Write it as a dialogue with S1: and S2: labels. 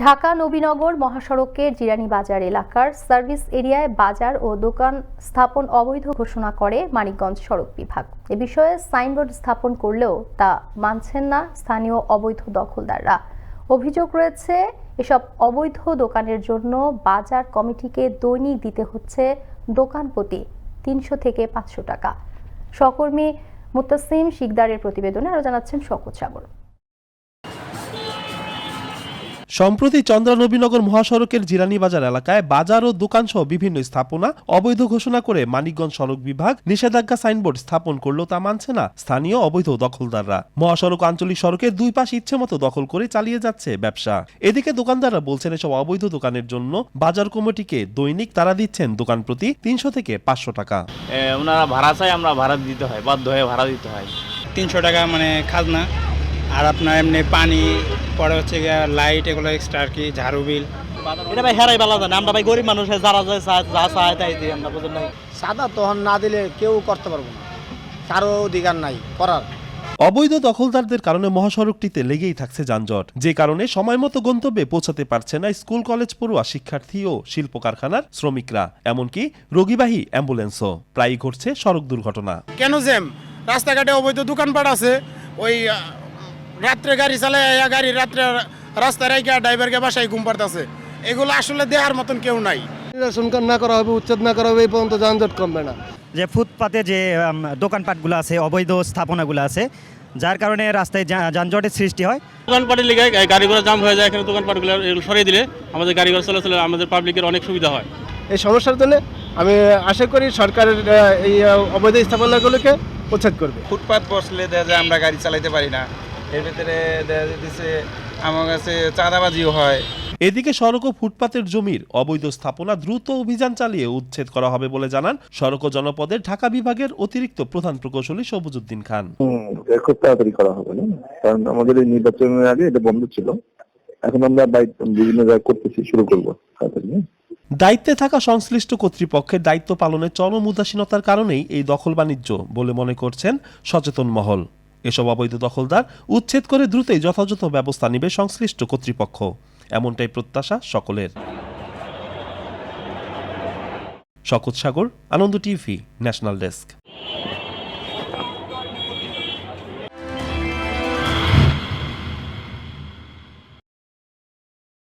S1: ঢাকা নবীনগর মহাসড়কের জিরানী বাজার এলাকার সার্ভিস এরিয়ায় বাজার ও দোকান স্থাপন অবৈধ ঘোষণা করে মানিকগঞ্জ সড়ক বিভাগ। এ বিষয়ে সাইনবোর্ড স্থাপন করলেও তা মানছেন না স্থানীয় অবৈধ দখলদাররা। অভিযোগ রয়েছে, এসব অবৈধ দোকানের জন্য বাজার কমিটিকে দৈনিক দিতে হচ্ছে দোকান প্রতি তিনশো থেকে পাঁচশো টাকা। সহকর্মী মুতাসিম শিকদারের প্রতিবেদনে আরও জানাচ্ছেন শকত সাগর।
S2: সম্প্রতি চন্দ্রা নবীনগর মহাসড়কের জিরানি বাজার এলাকায় বাজার ও দোকান সহ বিভিন্ন স্থাপনা অবৈধ ঘোষণা করে মানিকগঞ্জ সড়ক বিভাগ নিষেধাজ্ঞা সাইনবোর্ড স্থাপন করলেও তা মানছে না স্থানীয় অবৈধ দখলদাররা। মহাসড়ক আঞ্চলিক সড়কের দুই পাশ ইচ্ছে মতো দখল করে চালিয়ে যাচ্ছে ব্যবসা। এদিকে দোকানদাররা বলছেন এসব অবৈধ দোকানের জন্য বাজার কমিটিকে দৈনিক তারা দিচ্ছেন দোকান প্রতি তিনশো থেকে পাঁচশো টাকা।
S3: ওনারা ভাড়া চাই আমরা ভাড়া দিতে হয় বাধ্য হয়ে ভাড়া দিতে হয়।
S4: তিনশো টাকা মানে খাজনা আর আপনার এমনি পানি পরে হচ্ছে গিয়ে লাইট এগুলো এক্সট্রা আর কি ঝাড়ু বিল।
S5: এটা ভাই হেরাই বেলা জানে আমরা ভাই গরিব মানুষ যারা যায় যা চায় তাই দিই আমরা বুঝেন নাই
S6: সাদা তখন না দিলে কেউ করতে পারব না। কারও অধিকার নাই করার।
S2: অবৈধ দখলদারদের কারণে মহাসড়কটিতে লেগেই থাকছে যানজট যে কারণে সময় মতো গন্তব্যে পৌঁছাতে পারছে না স্কুল কলেজ পড়ুয়া শিক্ষার্থী ও শিল্প কারখানার শ্রমিকরা এমনকি রোগীবাহী অ্যাম্বুলেন্সও। প্রায়ই ঘটছে সড়ক দুর্ঘটনা।
S4: কেন জ্যাম? রাস্তাঘাটে অবৈধ দোকানপাট আছে ওই রাত্রে গাড়ি চালায় আয়া গাড়ি রাত্রে রাস্তায় রাইকা ড্রাইভারকে বাসায় ঘুম পাড়তেছে। এগুলো আসলে দেহার মতন কেউ নাই।
S7: নিরসন না করা হবে উচ্ছেদ না করা হবে এই পর্যন্ত যানজট কমবে না।
S8: যে ফুটপাতে যে দোকানপাটগুলো আছে অবৈধ স্থাপনাগুলো আছে যার কারণে রাস্তায় যানজটের সৃষ্টি হয়।
S3: দোকানপাটের লিগে গাড়ি ঘোড়া জাম হয়ে যায় এখানে দোকানপাটগুলো সরিয়ে দিলে আমাদের গাড়ি ঘোড়া চলাচলে আমাদের পাবলিকের অনেক সুবিধা হয়।
S7: এই সমস্যার জন্য আমি আশা করি সরকারের এই অবৈধ স্থাপনাগুলোকে উচ্ছেদ করবে।
S4: ফুটপাত বসলে দেখা যায় আমরা গাড়ি চালাইতে পারি না। এর ভিতরে দেখা যেতেছে আমার কাছে চাঁদাবাজিও হয়।
S2: এদিকে সড়ক ও ফুটপাতের জমির অবৈধ স্থাপনা দ্রুত অভিযান চালিয়ে উচ্ছেদ করা হবে বলে জানান সড়ক ও জনপদের ঢাকা বিভাগের অতিরিক্ত প্রধান প্রকৌশলী সবুজউদ্দিন খান।
S9: খুব তাড়াতাড়ি করা হবে না? কারণ আমাদের এই নির্বাচনের আগে এটা বন্ধ ছিল। এখন আমরা বিভিন্ন জায়গায় করতেছি শুরু করব তাড়াতাড়ি হ্যাঁ?
S2: দায়িত্বে থাকা সংশ্লিষ্ট কর্তৃপক্ষের দায়িত্ব পালনে চরম উদাসীনতার কারণেই এই দখল বাণিজ্য বলে মনে করছেন সচেতন মহল। এসব অবৈধ দখলদার উচ্ছেদ করে দ্রুতই যথাযথ ব্যবস্থা নেবে সংশ্লিষ্ট কর্তৃপক্ষ। এমনটাই প্রত্যাশা সকলের। শকত Sagar, Ananda TV, national desk.